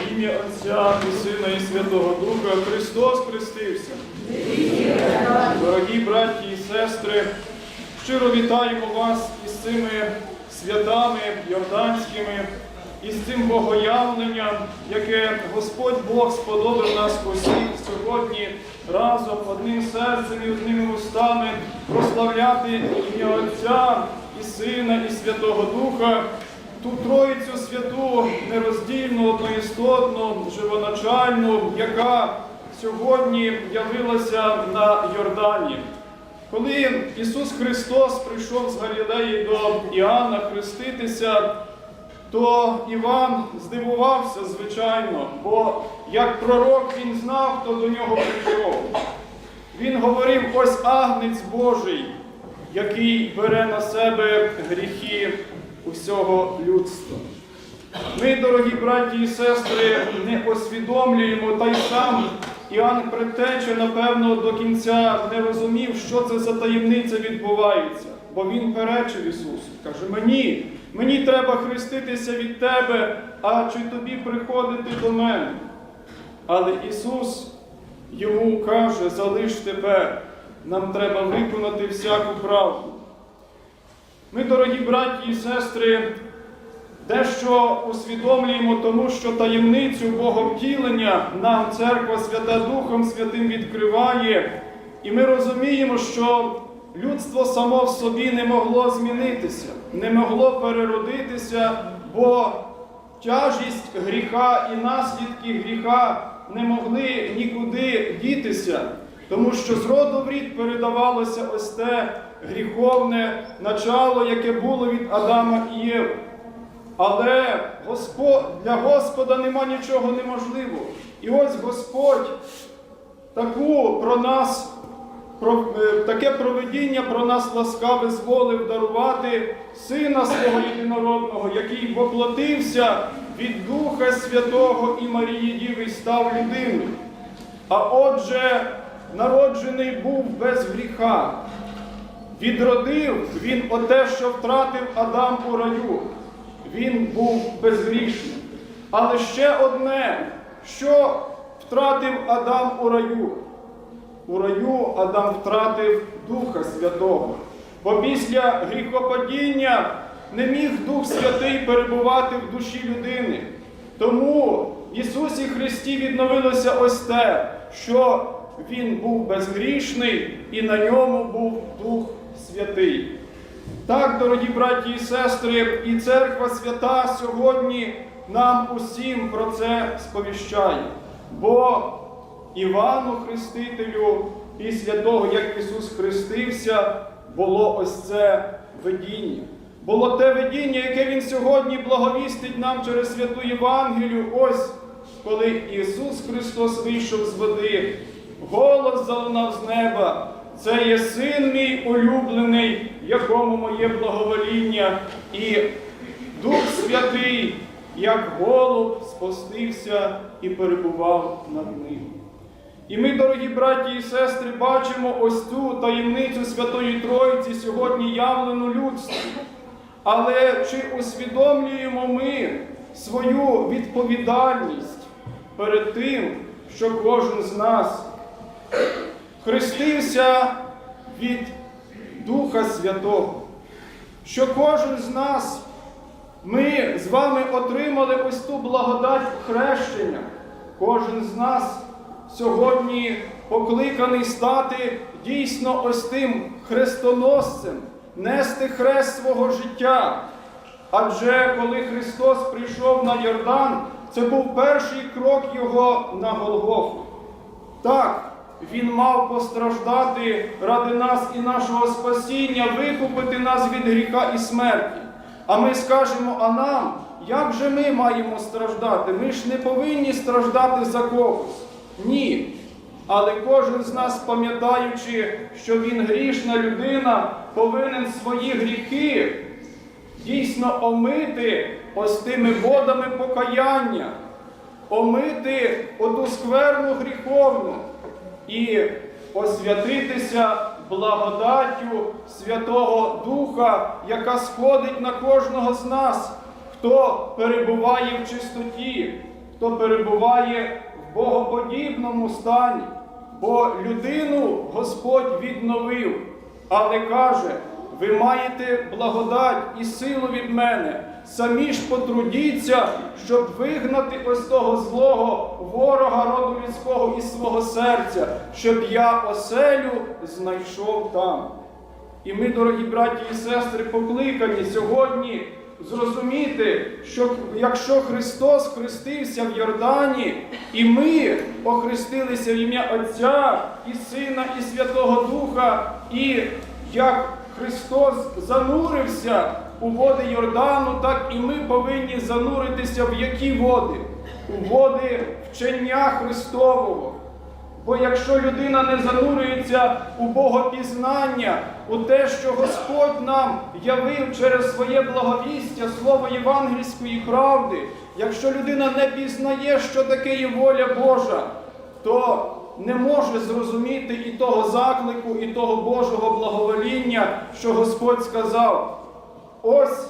Во ім'я Отця і Сина і Святого Духа Христос хрестився. Дорогі браті і сестри, щиро вітаємо вас із цими святами йорданськими, із цим богоявленням, яке Господь Бог сподобав нас усіх сьогодні разом одним серцем і одними устами прославляти ім'я Отця і Сина і Святого Духа. Ту Троїцю святу нероздільну, одноістотну, живоначальну, яка сьогодні явилася на Йордані. Коли Ісус Христос прийшов з Галілеї до Іоанна хреститися, то Іван здивувався, звичайно, бо як пророк він знав, хто до нього прийшов. Він говорив: ось агнець Божий, який бере на себе гріхи усього людства. Ми, дорогі браті і сестри, не усвідомлюємо, та й сам Іоанн Предтеча, напевно, до кінця не розумів, що це за таємниця відбувається. Бо він перечив Ісусу. Каже, мені, мені треба хреститися від Тебе, а чи тобі приходити до мене? Але Ісус йому каже, залиш тепер, нам треба виконати всяку правду. Ми, дорогі браті і сестри, дещо усвідомлюємо, тому що таємницю Боговтілення нам Церква Свята Духом Святим відкриває, і ми розуміємо, що людство само в собі не могло змінитися, не могло переродитися, бо тяжість гріха і наслідки гріха не могли нікуди дітися, тому що з роду в рід передавалося ось те гріховне начало, яке було від Адама і Єви. Але для Господа нема нічого неможливого. І ось Господь таку про нас, про, е, таке проведіння про нас ласкаве зволив дарувати Сина Свого Єдинородного, який воплотився від Духа Святого і Марії Діви й став людиною. А отже, народжений був без гріха. Відродив він оте, що втратив Адам у раю. Він був безгрішним. Але ще одне, що втратив Адам у раю. У раю Адам втратив Духа Святого. Бо після гріхопадіння не міг Дух Святий перебувати в душі людини. Тому в Ісусі Христі відновилося ось те, що Він був безгрішний і на ньому був Дух Святий. Так, дорогі браті і сестри, і церква свята сьогодні нам усім про це сповіщає. Бо Івану Хрестителю, після того, як Ісус хрестився, було ось це видіння. Було те видіння, яке Він сьогодні благовістить нам через святу Євангелію. Ось коли Ісус Христос вийшов з води, голос залунав з неба. Це є син мій улюблений, якому моє благовоління, і Дух Святий, як голуб, спустився і перебував над ним. І ми, дорогі браті і сестри, бачимо ось цю таємницю Святої Троїці сьогодні явлену людству. Але чи усвідомлюємо ми свою відповідальність перед тим, що кожен з нас хрестився від Духа Святого, що кожен з нас, ми з вами отримали ось ту благодать хрещення. Кожен з нас сьогодні покликаний стати дійсно ось тим хрестоносцем, нести хрест свого життя. Адже коли Христос прийшов на Йордан, це був перший крок Його на Голгофу. Так, Він мав постраждати ради нас і нашого спасіння, викупити нас від гріха і смерті. А ми скажемо, а нам, як же ми маємо страждати? Ми ж не повинні страждати за когось. Ні. Але кожен з нас, пам'ятаючи, що він грішна людина, повинен свої гріхи дійсно омити ось тими водами покаяння, омити оту скверну гріховну і освятитися благодаттю Святого Духа, яка сходить на кожного з нас, хто перебуває в чистоті, хто перебуває в богоподібному стані, бо людину Господь відновив, але каже, ви маєте благодать і силу від мене. Самі ж потрудіться, щоб вигнати ось того злого ворога роду людського із свого серця, щоб я оселю знайшов там. І ми, дорогі браті і сестри, покликані сьогодні зрозуміти, що якщо Христос хрестився в Йордані, і ми охрестилися в ім'я Отця і Сина, і Святого Духа, і як Христос занурився у води Йордану, так і ми повинні зануритися в які води? У води вчення Христового. Бо якщо людина не занурюється у богопізнання, у те, що Господь нам явив через своє благовістя, слово євангельської правди, якщо людина не пізнає, що таке є воля Божа, то не може зрозуміти і того заклику, і того Божого благовоління, що Господь сказав. Ось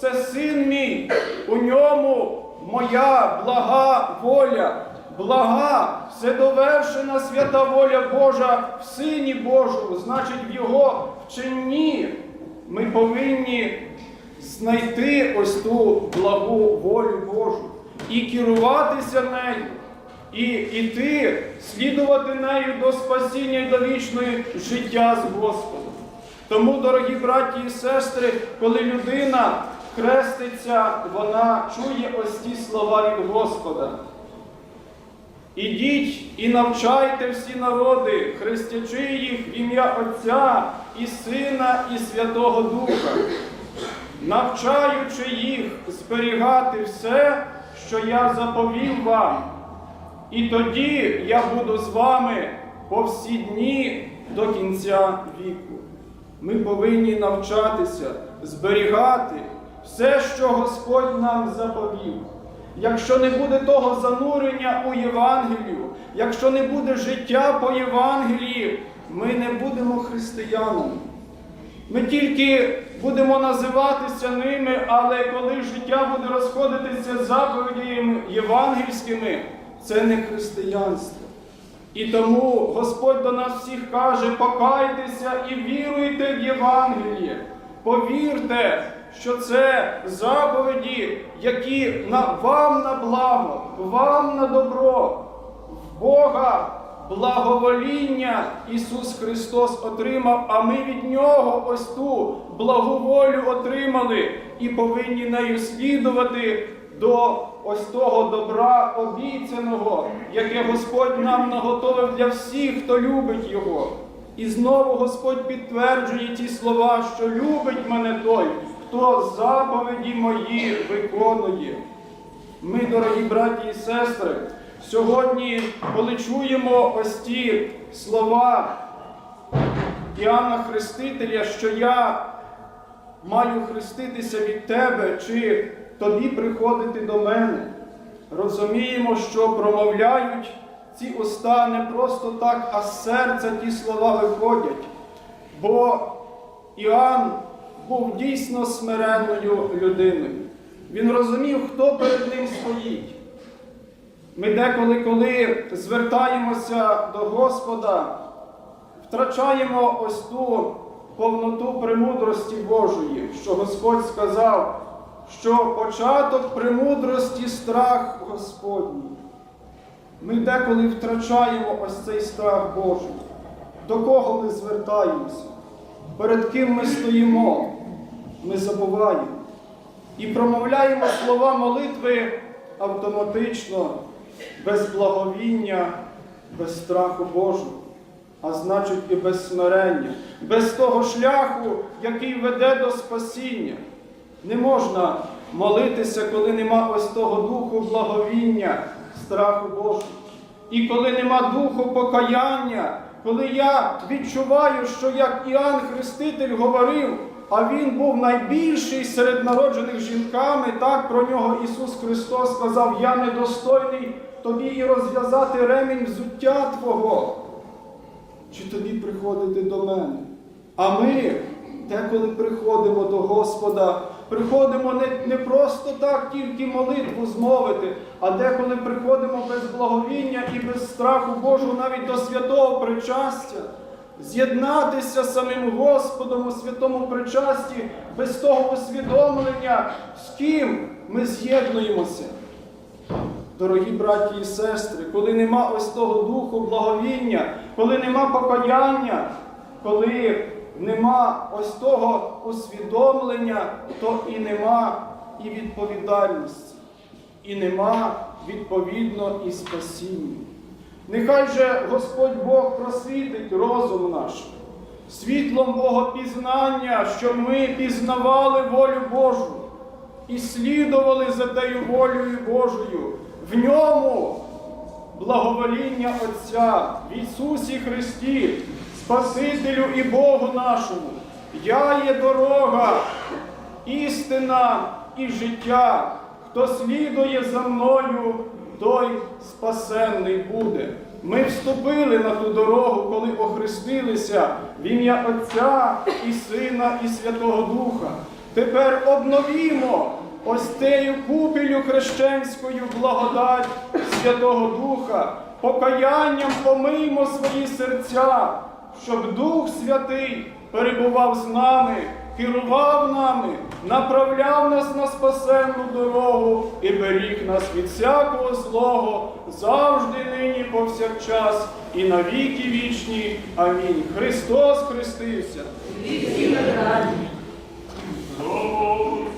це син мій, у ньому моя блага воля, блага, вседовершена свята воля Божа в Сині Божому, значить, в Його вченні ми повинні знайти ось ту благу волю Божу і керуватися нею, і йти, слідувати нею до спасіння і до вічної життя з Господом. Тому, дорогі браті і сестри, коли людина хреститься, вона чує ось ті слова від Господа. Ідіть і навчайте всі народи, хрестячи їх в ім'я Отця і Сина, і Святого Духа, навчаючи їх зберігати все, що я заповів вам. І тоді я буду з вами по всі дні до кінця віку. Ми повинні навчатися, зберігати все, що Господь нам заповів. Якщо не буде того занурення у Євангелію, якщо не буде життя по Євангелії, ми не будемо християнами. Ми тільки будемо називатися ними, але коли життя буде розходитися заповідями євангельськими, це не християнство. І тому Господь до нас всіх каже: покайтеся і віруйте в Євангеліє. Повірте, що це заповіді, які вам на благо, вам на добро, Бога благовоління Ісус Христос отримав, а ми від Нього ось ту благу волю отримали і повинні нею слідувати до ось того добра обіцяного, яке Господь нам наготовив для всіх, хто любить Його. І знову Господь підтверджує ті слова, що любить мене той, хто заповіді мої виконує. Ми, дорогі браті і сестри, сьогодні, коли чуємо ось ті слова Іоанна Хрестителя, що я маю хреститися від тебе, чи тобі приходити до мене, розуміємо, що промовляють ці уста не просто так, а з серця ті слова виходять. Бо Іоанн був дійсно смиренною людиною. Він розумів, хто перед ним стоїть. Ми деколи, коли звертаємося до Господа, втрачаємо ось ту повноту премудрості Божої, що Господь сказав, що початок премудрості страх Господній. Ми деколи втрачаємо ось цей страх Божий. До кого ми звертаємося? Перед ким ми стоїмо? Ми забуваємо. І промовляємо слова молитви автоматично, без благовіння, без страху Божого, а значить і без смирення, без того шляху, який веде до спасіння. Не можна молитися, коли нема ось того духу благовіння, страху Божого. І коли нема духу покаяння, коли я відчуваю, що як Іоанн Хреститель говорив, а він був найбільший серед народжених жінками, так про нього Ісус Христос сказав: Я недостойний тобі і розв'язати ремінь взуття Твого. Чи тобі приходити до мене? А ми деколи приходимо до Господа, приходимо не, не просто так тільки молитву змовити, а деколи приходимо без благовіння і без страху Божого навіть до святого причастя. З'єднатися з самим Господом у святому причасті без того усвідомлення, з ким ми з'єднуємося. Дорогі браті і сестри, коли нема ось того духу благовіння, коли нема покаяння, коли нема ось того усвідомлення, то і нема і відповідальності, і нема відповідно і спасіння. Нехай же Господь Бог просвітить розум наш, світлом Богопізнання, щоб ми пізнавали волю Божу і слідували за тею волею Божою. В ньому благовоління Отця в Ісусі Христі, Спасителю і Богу нашому. Я є дорога, істина і життя. Хто слідує за мною, той спасенний буде. Ми вступили на ту дорогу, коли охрестилися в ім'я Отця і Сина, і Святого Духа. Тепер обновімо ось тею купелю хрещенською благодать Святого Духа, покаянням помиймо свої серця, щоб Дух Святий перебував з нами, керував нами, направляв нас на спасенну дорогу і беріг нас від всякого злого, завжди нині повсякчас і на віки вічні. Амінь. Христос хрестився. Господь,